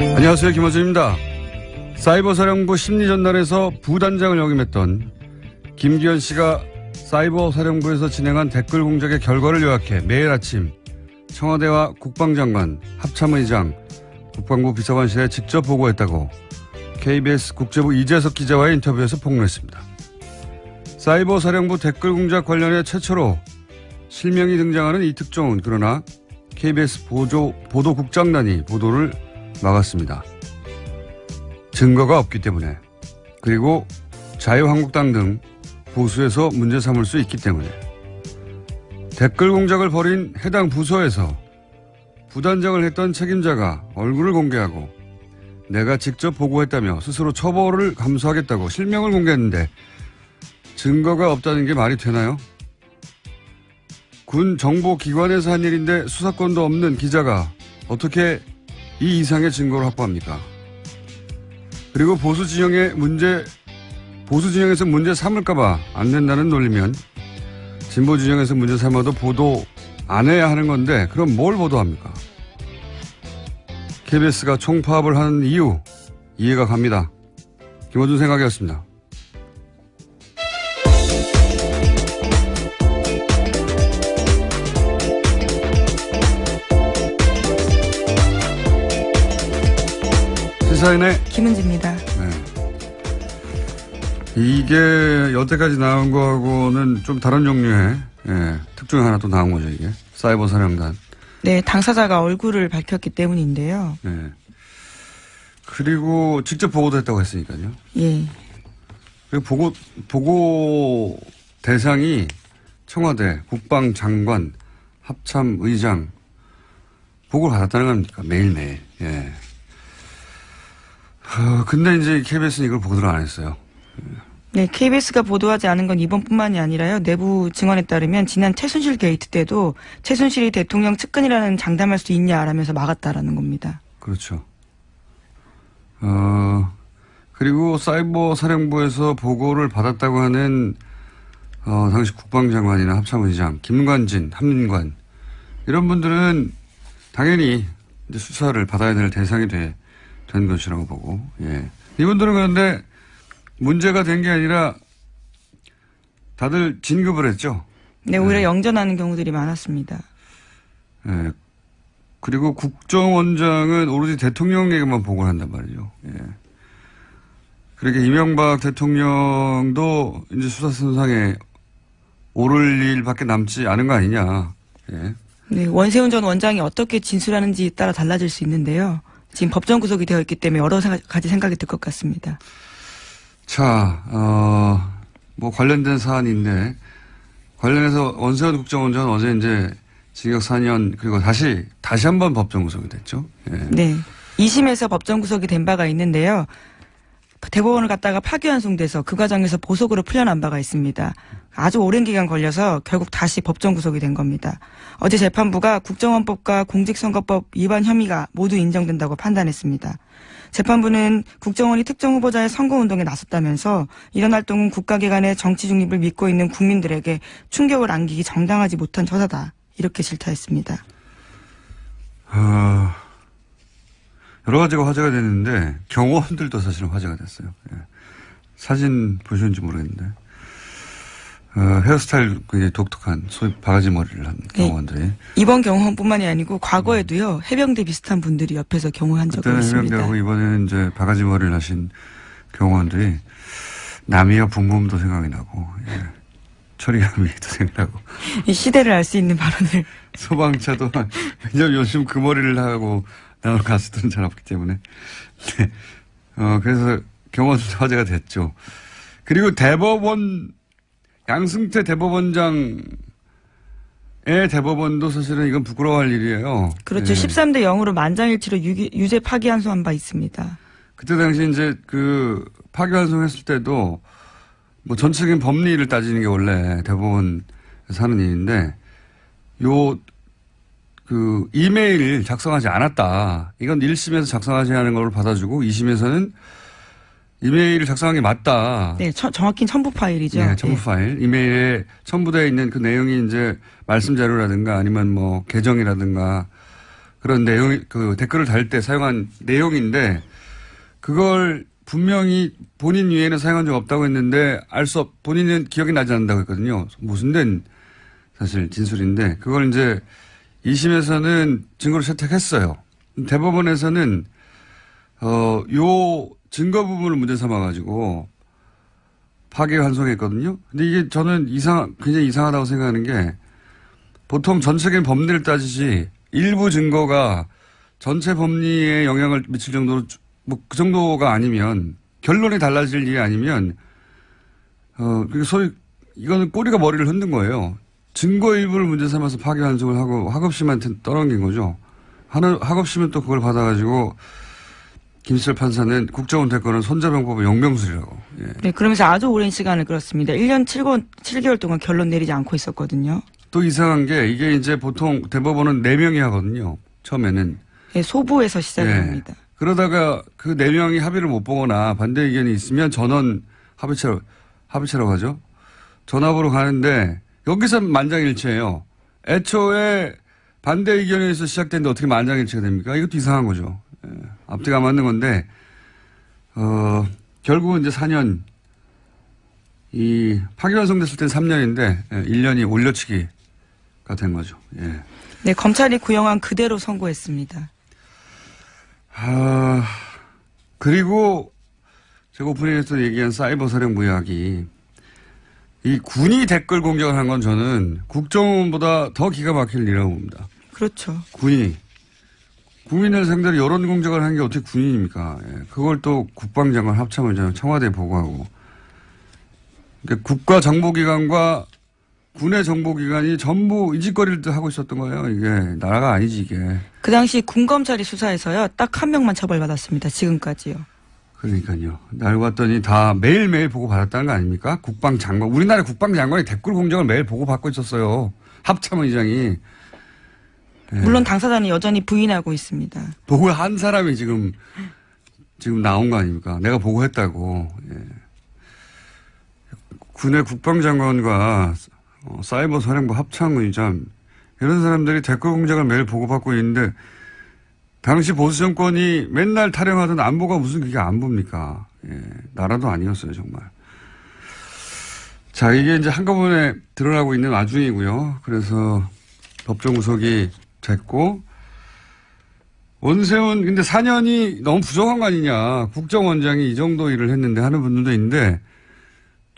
안녕하세요. 김호준입니다. 사이버사령부 심리전단에서 부단장을 역임했던 김기현 씨가 사이버사령부에서 진행한 댓글 공작의 결과를 요약해 매일 아침 청와대와 국방장관, 합참의장, 국방부 비서관실에 직접 보고했다고 KBS 국제부 이재석 기자와의 인터뷰에서 폭로했습니다. 사이버 사령부 댓글 공작 관련해 최초로 실명이 등장하는 이 특종은 그러나 KBS 보조, 보도국장단이 보도를 막았습니다. 증거가 없기 때문에 그리고 자유한국당 등 보수에서 문제 삼을 수 있기 때문에 댓글 공작을 벌인 해당 부서에서 부단장을 했던 책임자가 얼굴을 공개하고 내가 직접 보고했다며 스스로 처벌을 감수하겠다고 실명을 공개했는데 증거가 없다는 게 말이 되나요? 군 정보기관에서 한 일인데 수사권도 없는 기자가 어떻게 이 이상의 증거를 확보합니까? 그리고 보수 진영의 문제, 보수 진영에서 문제 삼을까봐 안 된다는 논리면 진보 진영에서 문제 삼아도 보도 안 해야 하는 건데 그럼 뭘 보도합니까? KBS가 총파업을 하는 이유 이해가 갑니다. 김호준 생각이었습니다. 시사인의 김은지입니다. 네. 이게 여태까지 나온 거하고는 좀 다른 종류의 예, 특종이 하나 또 나온 거죠 이게 사이버 사령단. 네, 당사자가 얼굴을 밝혔기 때문인데요. 예. 그리고 직접 보고도 했다고 했으니까요. 예. 그리고 보고 보고 대상이 청와대 국방장관 합참의장 보고를 받았다는 겁니까 매일매일. 예. 어, 근데 이제 KBS는 이걸 보도를 안 했어요. 네, KBS가 보도하지 않은 건 이번뿐만이 아니라요. 내부 증언에 따르면 지난 최순실 게이트 때도 최순실이 대통령 측근이라는 장담할 수 있냐라면서 막았다라는 겁니다. 그렇죠. 어, 그리고 사이버 사령부에서 보고를 받았다고 하는, 어, 당시 국방장관이나 합참의장, 김관진, 한민관, 이런 분들은 당연히 이제 수사를 받아야 될 대상이 돼, 된 것이라고 보고, 예. 이분들은 그런데 문제가 된 게 아니라 다들 진급을 했죠. 네, 오히려 영전하는 경우들이 많았습니다. 예. 그리고 국정원장은 오로지 대통령에게만 보고를 한단 말이죠. 예. 그렇게 이명박 대통령도 이제 수사선상에 오를 일밖에 남지 않은 거 아니냐. 예. 네, 원세훈 전 원장이 어떻게 진술하는지에 따라 달라질 수 있는데요. 지금 법정 구속이 되어 있기 때문에 여러 가지 생각이 들 것 같습니다. 자, 어, 뭐 관련된 사안인데 관련해서 원세훈 국정원장은 어제 이제 징역 4년 그리고 다시 다시 한 번 법정 구속이 됐죠. 예. 네. 2심에서 법정 구속이 된 바가 있는데요. 대법원을 갔다가 파기환송돼서 그 과정에서 보석으로 풀려난 바가 있습니다. 아주 오랜 기간 걸려서 결국 다시 법정 구속이 된 겁니다. 어제 재판부가 국정원법과 공직선거법 위반 혐의가 모두 인정된다고 판단했습니다. 재판부는 국정원이 특정 후보자의 선거운동에 나섰다면서 이런 활동은 국가기관의 정치 중립을 믿고 있는 국민들에게 충격을 안기기 정당하지 못한 처사다. 이렇게 질타했습니다. 어, 여러 가지가 화제가 됐는데 경호원들도 사실은 화제가 됐어요. 예. 사진 보셨는지 모르겠는데 어, 헤어스타일 굉장히 독특한 소위 바가지 머리를 한 경호원들이 이번 경호원뿐만이 아니고 과거에도요 해병대 비슷한 분들이 옆에서 경호한 적이 있습니다. 해병대하고 이번에는 이제 바가지 머리를 하신 경호원들이 남이와 붕범도 생각이 나고 예. 처리감이도 생각나고 이 시대를 알 수 있는 발언을 소방차도 왜냐면 요즘 그 머리를 하고 나오는 가수들은 잘 없기 때문에 네. 어 그래서 경호원 화제가 됐죠. 그리고 대법원 양승태 대법원장의 대법원도 사실은 이건 부끄러워할 일이에요. 그렇죠. 예. 13대 0으로 만장일치로 유기, 유죄 파기환송한 바 있습니다. 그때 당시 이제 그 파기환송했을 때도 뭐 전체적인 법리를 따지는 게 원래 대법원에서 하는 일인데 요 그 이메일을 작성하지 않았다. 이건 1심에서 작성하지 않은 걸 받아주고 2심에서는 이메일을 작성한 게 맞다. 네, 처- 정확히 첨부 파일이죠. 네, 첨부 예. 파일. 이메일에 첨부되어 있는 그 내용이 이제 말씀 자료라든가 아니면 뭐 계정이라든가 그런 내용, 그 댓글을 달 때 사용한 내용인데 그걸 분명히 본인 위에는 사용한 적 없다고 했는데 알 수 없, 본인은 기억이 나지 않는다고 했거든요. 무슨 된 사실 진술인데 그걸 이제 2심에서는 증거로 채택했어요. 대법원에서는 어, 요 증거 부분을 문제 삼아 가지고 파기 환송했거든요. 근데 이게 저는 이상, 굉장히 이상하다고 생각하는 게 보통 전체적인 법리를 따지지 일부 증거가 전체 법리에 영향을 미칠 정도로 뭐 그 정도가 아니면 결론이 달라질 일이 아니면 어, 그 소위 이거는 꼬리가 머리를 흔든 거예요. 증거 일부를 문제 삼아서 파기 환송을 하고 학업심한테 떠넘긴 거죠. 하는 학업심은 또 그걸 받아가지고 김수철 판사는 국정원 대권은 손자병법의 용명술이라고. 예. 네, 그러면서 아주 오랜 시간을 끌었습니다. 1년 7개월, 7개월 동안 결론 내리지 않고 있었거든요. 또 이상한 게 이게 이제 보통 대법원은 4명이 하거든요. 처음에는. 네, 소부에서 시작을 예. 합니다. 그러다가 그 4명이 합의를 못 보거나 반대 의견이 있으면 전원 합의체로, 합의체라고 하죠. 전압으로 가는데 여기서 만장일치예요. 애초에 반대 의견에서 시작됐는데 어떻게 만장일치가 됩니까? 이것도 이상한 거죠. 예. 앞뒤가 안 맞는 건데, 어, 결국은 이제 4년, 이 파기환송됐을 땐 3년인데, 1년이 올려치기가 된 거죠. 예. 네, 검찰이 구형한 그대로 선고했습니다. 아, 그리고 제가 오프닝에서 얘기한 사이버 사령부 이야기. 이 군이 댓글 공격을 한 건 저는 국정원보다 더 기가 막힐 일이라고 봅니다. 그렇죠. 군이. 국민을 상대로 여론 공격을 한 게 어떻게 군인입니까? 예, 그걸 또 국방장관 합참의장 청와대에 보고하고. 그러니까 국가 정보기관과 군의 정보기관이 전부 이 짓거리를 하고 있었던 거예요. 이게 나라가 아니지 이게. 그 당시 군검찰이 수사해서요, 딱 한 명만 처벌받았습니다. 지금까지요. 그러니까요. 알고 봤더니 다 매일매일 보고받았다는 거 아닙니까? 국방장관. 우리나라 국방장관이 댓글 공정을 매일 보고받고 있었어요. 합참의장이. 네. 물론 당사자는 여전히 부인하고 있습니다. 보고한 사람이 지금, 지금 나온 거 아닙니까? 내가 보고했다고. 예. 군의 국방장관과 어, 사이버 사령부 합참의장 이런 사람들이 댓글 공작을 매일 보고받고 있는데 당시 보수 정권이 맨날 타령하던 안보가 무슨 그게 안보입니까? 예, 나라도 아니었어요 정말. 자 이게 이제 한꺼번에 드러나고 있는 와중이고요. 그래서 법정 구속이 됐고 원세훈 근데 4년이 너무 부족한 거 아니냐. 국정원장이 이 정도 일을 했는데 하는 분들도 있는데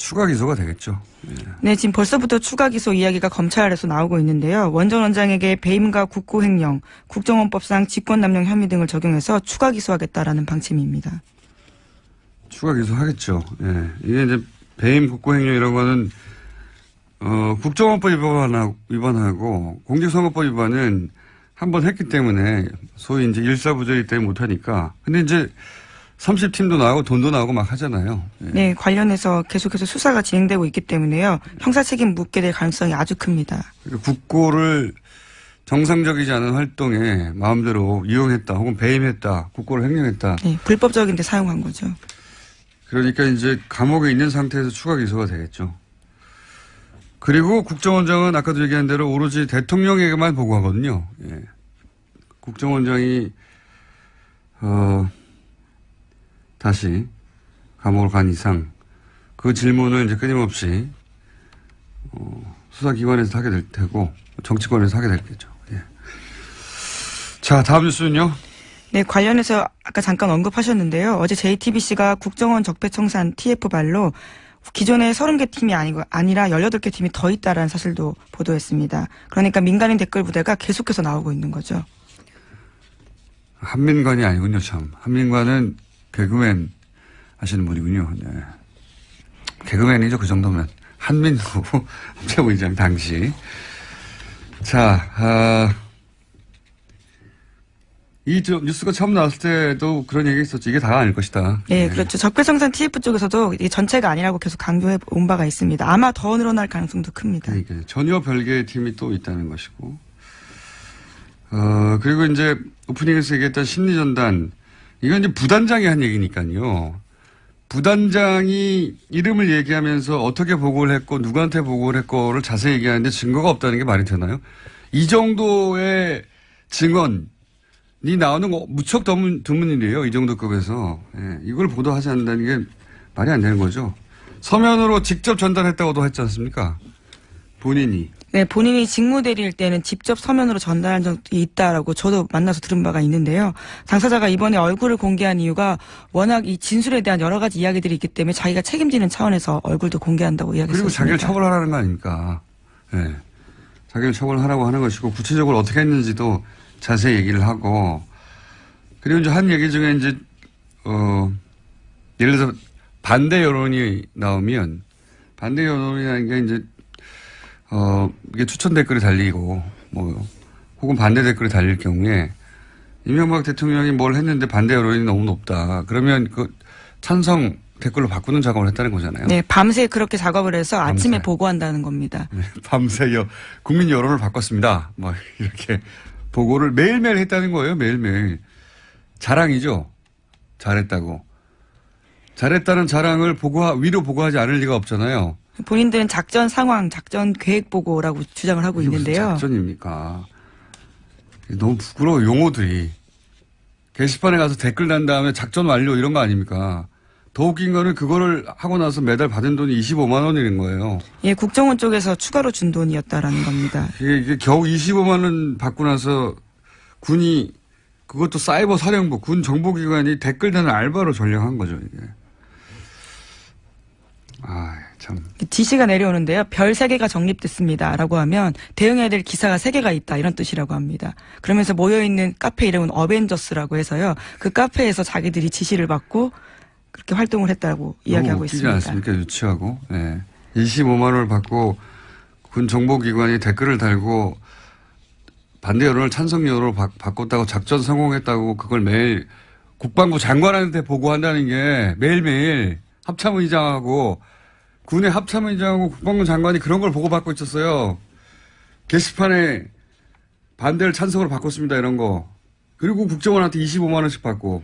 추가 기소가 되겠죠. 네, 지금 벌써부터 추가 기소 이야기가 검찰에서 나오고 있는데요. 원전 원장에게 배임과 국고 횡령, 국정원법상 직권남용 혐의 등을 적용해서 추가 기소하겠다라는 방침입니다. 추가 기소하겠죠. 예. 이게 이제 배임 국고행령 이런 거는 어, 국정원법 위반하고, 위반하고 공직선거법 위반은 한 번 했기 때문에 소위 이제 일사부조리 때문에 못하니까. 근데 이제 30팀도 나오고 돈도 나오고 막 하잖아요. 예. 네, 관련해서 계속해서 수사가 진행되고 있기 때문에요. 형사 책임 묻게 될 가능성이 아주 큽니다. 국고를 정상적이지 않은 활동에 마음대로 이용했다 혹은 배임했다 국고를 횡령했다 네, 불법적인 데 사용한 거죠. 그러니까 이제 감옥에 있는 상태에서 추가 기소가 되겠죠. 그리고 국정원장은 아까도 얘기한 대로 오로지 대통령에게만 보고하거든요. 예. 국정원장이 어 다시 감옥을 간 이상 그 질문을 이제 끊임없이 어, 수사기관에서 하게 될 테고 정치권에서 하게 되겠죠. 예. 자 다음 뉴스는요. 네, 관련해서 아까 잠깐 언급하셨는데요. 어제 JTBC가 국정원 적폐청산 TF발로 기존에 30개 팀이 아니고 아니라 18개 팀이 더 있다라는 사실도 보도했습니다. 그러니까 민간인 댓글 부대가 계속해서 나오고 있는 거죠. 한민관이 아니군요, 참. 한민관은 개그맨 하시는 분이군요. 네. 개그맨이죠, 그 정도면. 한민구 최고위장 당시. 자, 아, 이 저, 뉴스가 처음 나왔을 때도 그런 얘기 있었죠. 이게 다가 아닐 것이다. 네, 그렇죠. 적폐청산 TF 쪽에서도 이게 전체가 아니라고 계속 강조해 온 바가 있습니다. 아마 더 늘어날 가능성도 큽니다. 그러니까 전혀 별개의 팀이 또 있다는 것이고. 어, 그리고 이제 오프닝에서 얘기했던 심리전단. 이건 이제 부단장이 한 얘기니까요. 부단장이 이름을 얘기하면서 어떻게 보고를 했고 누구한테 보고를 했고를 자세히 얘기하는데 증거가 없다는 게 말이 되나요? 이 정도의 증언, 나오는 거 무척 드문, 드문 일이에요. 이 정도 급에서. 예, 이걸 보도하지 않는다는 게 말이 안 되는 거죠. 서면으로 직접 전달했다고도 했지 않습니까? 본인이. 네, 본인이 직무대리일 때는 직접 서면으로 전달한 적이 있다라고 저도 만나서 들은 바가 있는데요. 당사자가 이번에 얼굴을 공개한 이유가 워낙 이 진술에 대한 여러 가지 이야기들이 있기 때문에 자기가 책임지는 차원에서 얼굴도 공개한다고 그리고 이야기했습니다. 자기를 처벌하라는 거 아닙니까? 예. 자기를 처벌하라고 하는 것이고 구체적으로 어떻게 했는지도 자세히 얘기를 하고 그리고 이제 한 얘기 중에 이제 어 예를 들어서 반대 여론이 나오면 반대 여론이라는 게 이제 어 이게 추천 댓글이 달리고 뭐 혹은 반대 댓글이 달릴 경우에 이명박 대통령이 뭘 했는데 반대 여론이 너무 높다. 그러면 그 찬성 댓글로 바꾸는 작업을 했다는 거잖아요. 네, 밤새 그렇게 작업을 해서 아침에 밤새. 보고한다는 겁니다. 네, 밤새 여, 국민 여론을 바꿨습니다. 뭐 이렇게 보고를 매일매일 했다는 거예요. 매일매일. 자랑이죠. 잘했다고. 잘했다는 자랑을 보고 위로 보고하지 않을 리가 없잖아요. 본인들은 작전 상황, 작전 계획 보고라고 주장을 하고 있는데요. 작전입니까? 너무 부끄러워 용어들이. 게시판에 가서 댓글 단 다음에 작전 완료 이런 거 아닙니까? 더 웃긴 거는 그거를 하고 나서 매달 받은 돈이 25만 원이는 거예요. 예, 국정원 쪽에서 추가로 준 돈이었다라는 겁니다. 이게, 이게 겨우 25만 원 받고 나서 군이 그것도 사이버 사령부 군 정보기관이 댓글 다는 알바로 전략한 거죠 이게. 아 참. 지시가 내려오는데요. 별 3개가 정립됐습니다 라고 하면 대응해야 될 기사가 3개가 있다 이런 뜻이라고 합니다. 그러면서 모여있는 카페 이름은 어벤져스라고 해서요. 그 카페에서 자기들이 지시를 받고 그렇게 활동을 했다고 이야기하고 너무 웃기지 있습니다. 않습니까 유치하고. 예. 25만 원을 받고 군 정보기관이 댓글을 달고 반대 여론을 찬성 여론으로 바, 바꿨다고 작전 성공했다고 그걸 매일 국방부 장관한테 보고한다는 게 매일매일 합참의장하고 군의 합참의장하고 국방부 장관이 그런 걸 보고받고 있었어요. 게시판에 반대를 찬성으로 바꿨습니다 이런 거. 그리고 국정원한테 25만 원씩 받고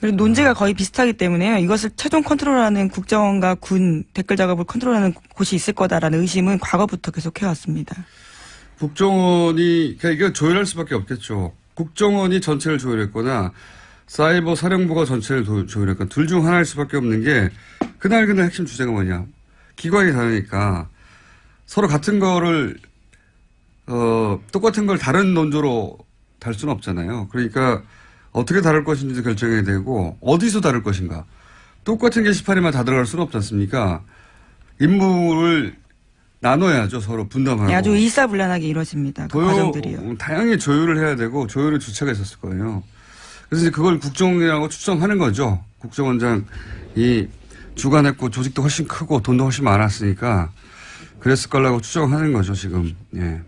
그리고 논제가 거의 비슷하기 때문에요. 이것을 최종 컨트롤하는 국정원과 군 댓글 작업을 컨트롤하는 곳이 있을 거다라는 의심은 과거부터 계속 해왔습니다. 국정원이 그러니까 이거 조율할 수밖에 없겠죠. 국정원이 전체를 조율했거나 사이버 사령부가 전체를 도- 조율했거나 둘중 하나일 수밖에 없는 게 그날 그날 핵심 주제가 뭐냐. 기관이 다르니까 서로 같은 거를 어 똑같은 걸 다른 논조로 달 수는 없잖아요. 그러니까 어떻게 다룰 것인지도 결정해야 되고 어디서 다룰 것인가. 똑같은 게시판에만 다 들어갈 수는 없지 않습니까? 임무를 나눠야죠. 서로 분담하고. 네, 아주 일사불란하게 이루어집니다. 그 과정들이요. 음, 다양히 조율을 해야 되고 조율의 주체가 있었을 거예요. 그래서 그걸 국정이라고 추정하는 거죠. 국정원장이 주관했고 조직도 훨씬 크고 돈도 훨씬 많았으니까 그랬을 거라고 추정하는 거죠 지금. 예.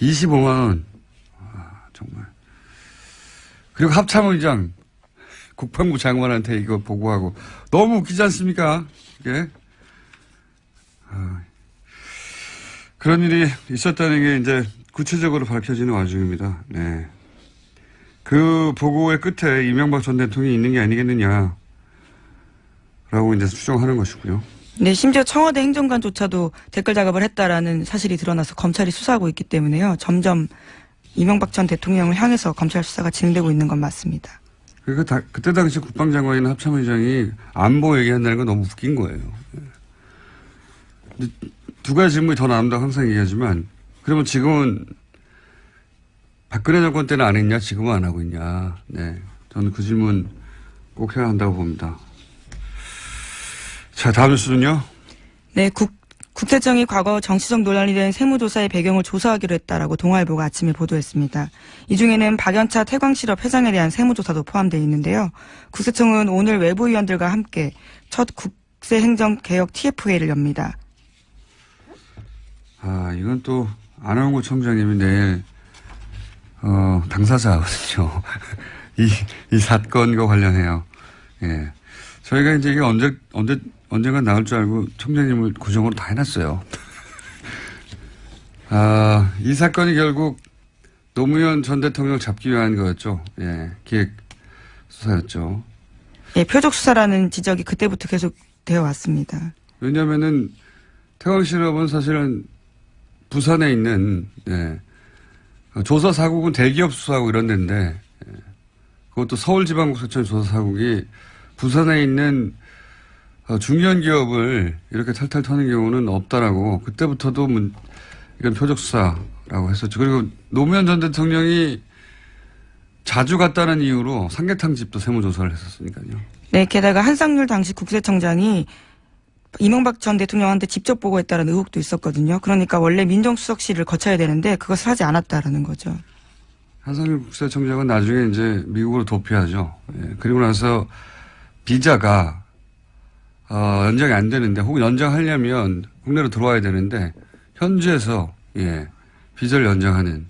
25만 원. 아, 정말. 그리고 합참의장 국방부 장관한테 이거 보고하고 너무 웃기지 않습니까? 이게. 아, 그런 일이 있었다는 게 이제 구체적으로 밝혀지는 와중입니다. 네. 그 보고의 끝에 이명박 전 대통령이 있는 게 아니겠느냐. 라고 이제 추정하는 것이고요. 네, 심지어 청와대 행정관조차도 댓글 작업을 했다라는 사실이 드러나서 검찰이 수사하고 있기 때문에요. 점점 이명박 전 대통령을 향해서 검찰 수사가 진행되고 있는 건 맞습니다. 그러니까 다- 그때 당시 국방장관이나 합참의장이 안보 얘기한다는 건 너무 웃긴 거예요. 예. 두 가지 질문이 더 나온다고 항상 얘기하지만 그러면 지금은 박근혜 정권 때는 안 했냐 지금은 안 하고 있냐. 네. 저는 그 질문 꼭 해야 한다고 봅니다. 자 다음 뉴스는요. 네, 국, 국세청이 과거 정치적 논란이 된 세무조사의 배경을 조사하기로 했다라고 동아일보가 아침에 보도했습니다. 이 중에는 박연차 태광실업 회장에 대한 세무조사도 포함되어 있는데요. 국세청은 오늘 외부위원들과 함께 첫 국세행정개혁 TF회를 엽니다. 아 이건 또 안원구 청장님이 내일 어, 당사자거든요. 이, 이 사건과 관련해요. 예. 저희가 이제 이게 언제, 언제, 언젠가 나올 줄 알고 청장님을 고정으로 다 해놨어요. 아, 이 사건이 결국 노무현 전 대통령 잡기 위한 거였죠. 예. 기획 수사였죠. 예, 표적 수사라는 지적이 그때부터 계속 되어 왔습니다. 왜냐면은 태광실업은 사실은 부산에 있는 예, 어, 조사 사국은 대기업 수사하고 이런 데인데 예, 그것도 서울지방국세청 조사 사국이 부산에 있는 어, 중견 기업을 이렇게 탈탈 터는 경우는 없다라고 그때부터도 문, 이건 표적 수사라고 했었죠. 그리고 노무현 전 대통령이 자주 갔다는 이유로 삼계탕 집도 세무조사를 했었으니까요. 네, 게다가 한상률 당시 국세청장이 이명박 전 대통령한테 직접 보고했다는 의혹도 있었거든요. 그러니까 원래 민정수석실을 거쳐야 되는데 그것을 하지 않았다라는 거죠. 한상일 국세청장은 나중에 이제 미국으로 도피하죠. 예, 그리고 나서 비자가 어, 연장이 안 되는데 혹은 연장하려면 국내로 들어와야 되는데 현지에서 예, 비자를 연장하는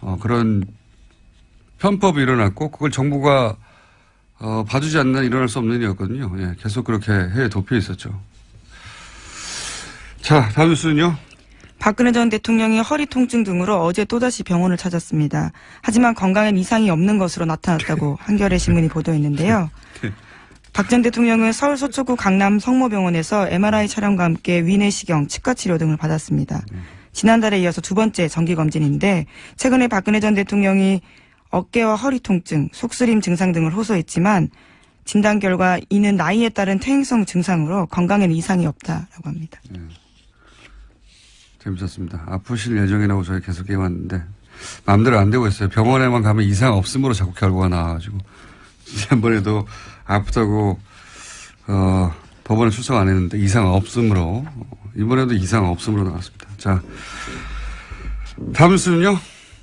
어, 그런 편법이 일어났고 그걸 정부가 어, 봐주지 않는 일어날 수 없는 일이었거든요. 예, 계속 그렇게 해외 도피해 있었죠. 자, 다음 뉴스는요. 박근혜 전 대통령이 허리 통증 등으로 어제 또다시 병원을 찾았습니다. 하지만 건강에 이상이 없는 것으로 나타났다고 한겨레 신문이 보도했는데요. 박전 대통령은 서울 서초구 강남 성모병원에서 MRI 촬영과 함께 위내시경, 치과 치료 등을 받았습니다. 지난달에 이어서 두 번째 정기 검진인데 최근에 박근혜 전 대통령이 어깨와 허리 통증, 속쓰림 증상 등을 호소했지만 진단 결과 이는 나이에 따른 퇴행성 증상으로 건강에는 이상이 없다라고 합니다. 재밌었습니다. 아프실 예정이라고 저희 계속 해왔는데 마음대로 안 되고 있어요. 병원에만 가면 이상 없음으로 자꾸 결과가 나와가지고 지난번에도 아프다고 어, 법원에 출석 안 했는데 이상 없음으로 어, 이번에도 이상 없음으로 나왔습니다. 자 다음 뉴스는요.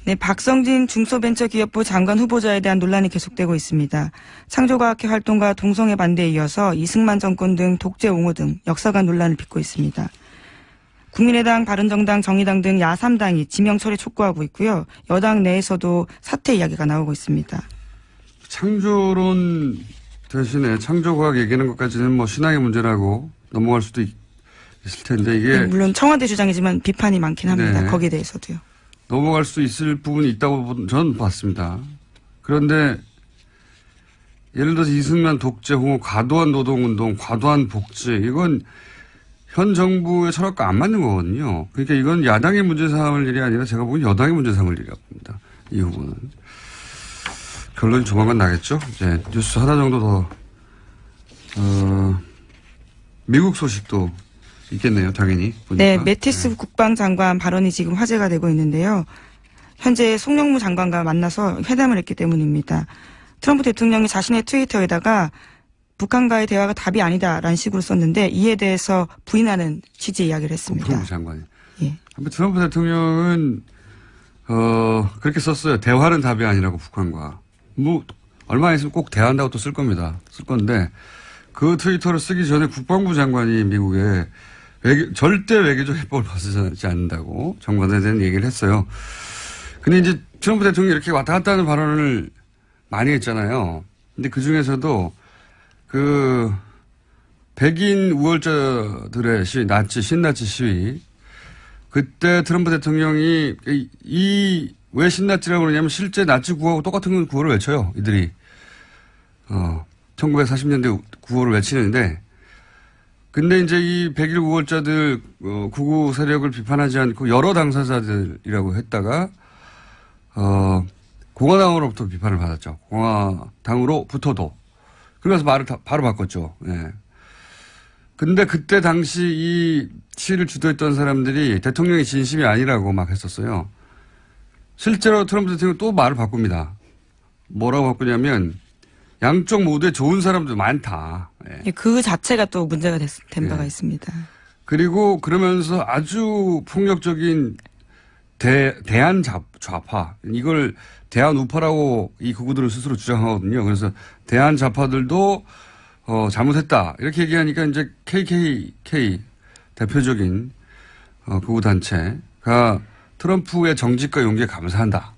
네, 박성진 중소벤처기업부 장관 후보자에 대한 논란이 계속되고 있습니다. 창조과학회 활동과 동성애 반대에 이어서 이승만 정권 등 독재 옹호 등 역사관 논란을 빚고 있습니다. 국민의당, 바른정당, 정의당 등 야3당이 지명 처리 촉구하고 있고요. 여당 내에서도 사퇴 이야기가 나오고 있습니다. 창조론 대신에 창조과학 얘기하는 것까지는 뭐 신앙의 문제라고 넘어갈 수도 있, 을 텐데 이게 네, 물론 청와대 주장이지만 비판이 많긴 합니다. 네. 거기에 대해서도요. 넘어갈 수 있을 부분이 있다고 본- 저는 봤습니다. 그런데 예를 들어서 이승만 독재 홍호 과도한 노동운동 과도한 복지 이건 현 정부의 철학과 안 맞는 거거든요. 그러니까 이건 야당의 문제 삼을 일이 아니라 제가 보기엔 여당의 문제 삼을 일이라고 봅니다. 이 부분은. 결론이 조만간 나겠죠. 이제 뉴스 하나 정도 더, 어, 미국 소식도 있겠네요. 당연히. 보니까. 네, 매티스 국방장관 발언이 지금 화제가 되고 있는데요. 현재 송영무 장관과 만나서 회담을 했기 때문입니다. 트럼프 대통령이 자신의 트위터에다가 북한과의 대화가 답이 아니다라는 식으로 썼는데 이에 대해서 부인하는 취지의 이야기를 했습니다. 국방부 장관이. 예. 한번 트럼프 대통령은 어 그렇게 썼어요. 대화는 답이 아니라고 북한과 뭐 얼마 있으면 꼭 대화한다고 또 쓸 겁니다. 쓸 건데 그 트위터를 쓰기 전에 국방부 장관이 미국에 외교, 절대 외교적 해법을 벗어나지 않는다고 정관에 대한 얘기를 했어요. 근데 이제 트럼프 대통령이 이렇게 왔다 갔다 하는 발언을 많이 했잖아요. 근데 그 중에서도 그 백인 우월자들의 시위, 나치, 신나치 시위 그때 트럼프 대통령이 이 왜 신나치라고 그러냐면 실제 나치 구호하고 똑같은 구호를 외쳐요. 이들이. 어, 1940년대 구호를 외치는데 근데 이제 이 백일 우월자들 어, 구구 세력을 비판하지 않고 여러 당사자들이라고 했다가 어, 공화당으로부터 비판을 받았죠. 공화당으로부터도. 그래서 말을 다, 바로 바꿨죠. 예. 근데 그때 당시 이 시위를 주도했던 사람들이 대통령의 진심이 아니라고 막 했었어요. 실제로 트럼프 대통령 또 말을 바꿉니다. 뭐라고 바꾸냐면 양쪽 모두에 좋은 사람들 많다. 예. 예, 그 자체가 또 문제가 됐, 된 바가 예. 있습니다. 그리고 그러면서 아주 폭력적인 대, 대한 좌, 좌파. 이걸 대한 우파라고 이 극우들은 스스로 주장하거든요. 그래서 대한 좌파들도 어, 잘못했다. 이렇게 얘기하니까 이제 KKK 대표적인 어, 극우 단체가 트럼프의 정직과 용기에 감사한다.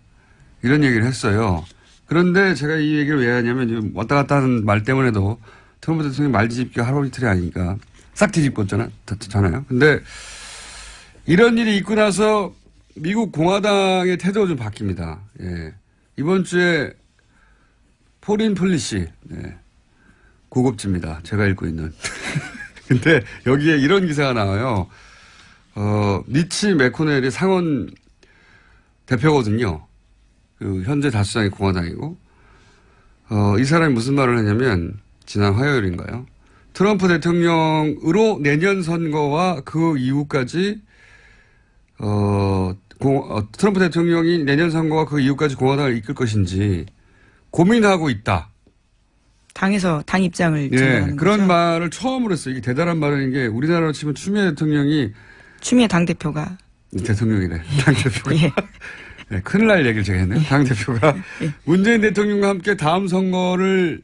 이런 얘기를 했어요. 그런데 제가 이 얘기를 왜 하냐면 왔다 갔다 하는 말 때문에도 트럼프 대통령이 말 뒤집기 하루 이틀이 아니니까 싹 뒤집었잖아요. 잖아요. 근데 이런 일이 있고 나서 미국 공화당의 태도가 좀 바뀝니다. 예. 이번 주에 포린 폴리시, 예. 고급집니다. 제가 읽고 있는. 근데 여기에 이런 기사가 나와요. 어, 미치 메코넬이 상원 대표거든요. 그 현재 다수당이 공화당이고. 어, 이 사람이 무슨 말을 하냐면 지난 화요일인가요? 트럼프 대통령으로 내년 선거와 그 이후까지 어, 공- 어, 트럼프 대통령이 내년 선거와 그 이후까지 공화당을 이끌 것인지 고민하고 있다. 당에서 당 입장을 예, 그런 거죠. 말을 처음으로 했어요. 이게 대단한 말인 게 우리나라로 치면 추미애 대통령이 추미애 당 대표가 대통령이래. 당 대표가. 예. 네, 큰일 날 얘기를 제가 했네요. 당 대표가 예. 문재인 대통령과 함께 다음 선거를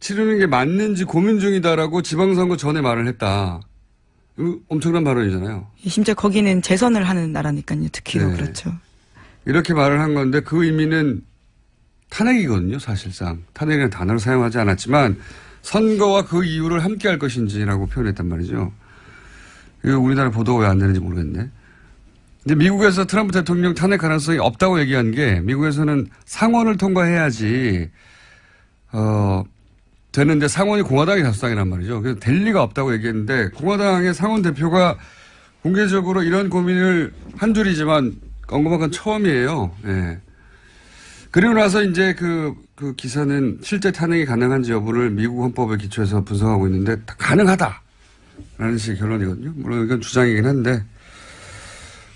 치르는 게 맞는지 고민 중이다라고 지방선거 전에 말을 했다. 엄청난 발언이잖아요. 심지어 거기는 재선을 하는 나라니까요. 특히도 네. 그렇죠. 이렇게 말을 한 건데 그 의미는 탄핵이거든요, 사실상. 탄핵이라는 단어를 사용하지 않았지만 선거와 그 이유를 함께 할 것인지라고 표현했단 말이죠. 이거 우리나라 보도가 왜 안 되는지 모르겠네. 근데 미국에서 트럼프 대통령 탄핵 가능성이 없다고 얘기한 게 미국에서는 상원을 통과해야지 어 되는데 상원이 공화당이 다수당이란 말이죠. 그래서 될 리가 없다고 얘기했는데 공화당의 상원 대표가 공개적으로 이런 고민을 한 줄이지만 언급한 건 처음이에요. 예. 그리고 나서 이제 그, 그 기사는 실제 탄핵이 가능한지 여부를 미국 헌법에 기초해서 분석하고 있는데 다 가능하다. 라는 식의 결론이거든요. 물론 이건 주장이긴 한데,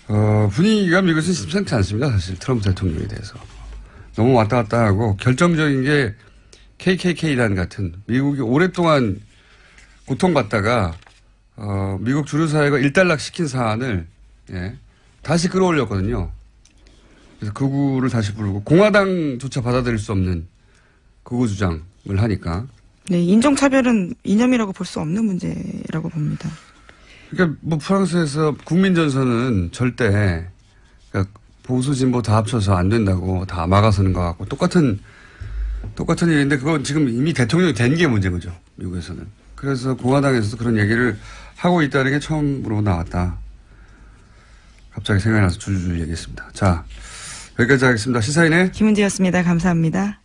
어, 분위기가 미국에서는 심상치 않습니다. 사실 트럼프 대통령에 대해서. 너무 왔다 갔다 하고 결정적인 게 KKK단 같은 미국이 오랫동안 고통받다가 어, 미국 주류 사회가 일단락 시킨 사안을 예, 다시 끌어올렸거든요. 그래서 극우를 다시 부르고 공화당조차 받아들일 수 없는 극우 주장을 하니까 네, 인종차별은 이념이라고 볼 수 없는 문제라고 봅니다. 그러니까 뭐 프랑스에서 국민전선은 절대 그러니까 보수 진보 다 합쳐서 안 된다고 다 막아서는 것 같고 똑같은 똑같은 일인데 그건 지금 이미 대통령이 된 게 문제인 거죠? 미국에서는. 그래서 공화당에서도 그런 얘기를 하고 있다는 게 처음으로 나왔다. 갑자기 생각이 나서 줄줄 얘기했습니다. 자 여기까지 하겠습니다. 시사인의 김은지였습니다. 감사합니다.